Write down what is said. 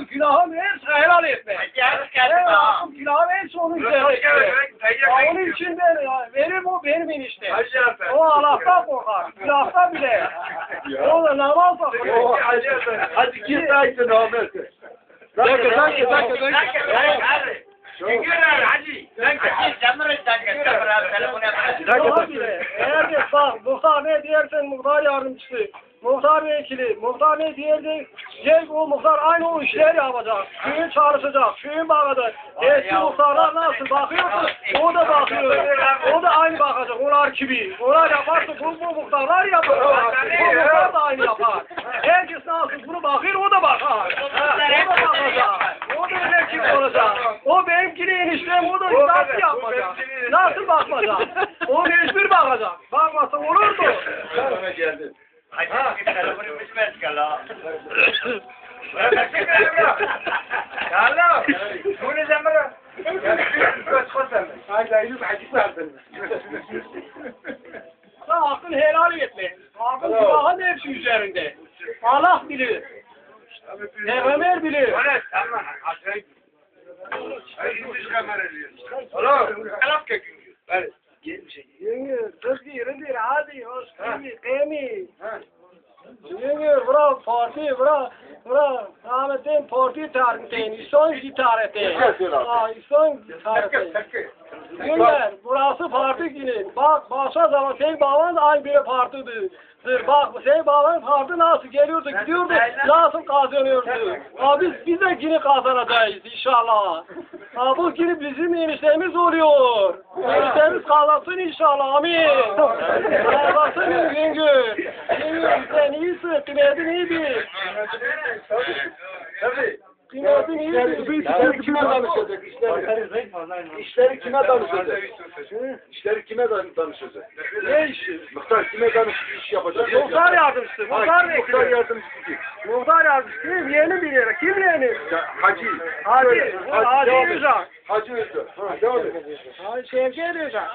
hakkım günahım hepsi helal etme. Gel. hakkım günahım hepsi onun üzerine. Ya Onun için ben ya, benim o benim enişte. O Allah'tan korkar. Günahtan bile. O da namaz bakıyor. Hadi git aydın Ahmet. Dakika, dakika, dakika, dakika. Daha bile. Eğer de bak muhtar ne diyersen muhtar yardımcısı. Muhtar vekili, muhtar ne diyersen gel o muhtar aynı o işleri yapacak. Köyün çalışacak, köyün bakacak. Eski muhtarlar nasıl bakıyorsa o da bakıyor. O da aynı bakacak, onlar gibi. Onlar yaparsa bu, bu muhtarlar yapar. Bu muhtar da aynı yapar. Herkes nasıl bunu bakıyor o da bakar. O da bakacak. O da öyle olacak. O benimkini eniştem o da nasıl yapacak. Nasıl bakmayacak. O mecbur bakacak. Bakmasa olurdu. Sana geldi. Sen hakkını helal etme. Hakkın günahın hepsi üzerinde. Allah bilir. Peygamber bilir. Yenge, kızgı, rindir, hadi, hoş, kıymi, kıymi. Bura parti, bura, bura, Ahmet'in parti tarihin, İslam tarihin. Ha, İslam tarihin. Günler, burası parti günü. Bak, başka zaman baban da aynı bir partidir. Bak, sen baban parti nasıl geliyordu, gidiyordu, nasıl kazanıyordu. Ha, biz, biz de yine kazanacağız inşallah. Ha, bu yine bizim eniştemiz oluyor. Eniştemiz kazansın inşallah, amin. Kazansın yenge. Yenge, sen iyisin, kıymetin iyi bil. Kıymetin iyi bil. İşleri kime danışacak? İşleri, işleri kime danışacak? İşleri kime dan- danışacak? Ne işi? Muhtar kime danış iş yapacak? Muhtar yardımcısı, muhtar kim muhtar vekili. yardımcısı kim? Muhtar yardımcısı kim? Yeni bir yere. Kim yeni? Hacı. Hacı. Hacı. Özcan. Hacı Özcan. Ha, devam et. Şevket Özcan.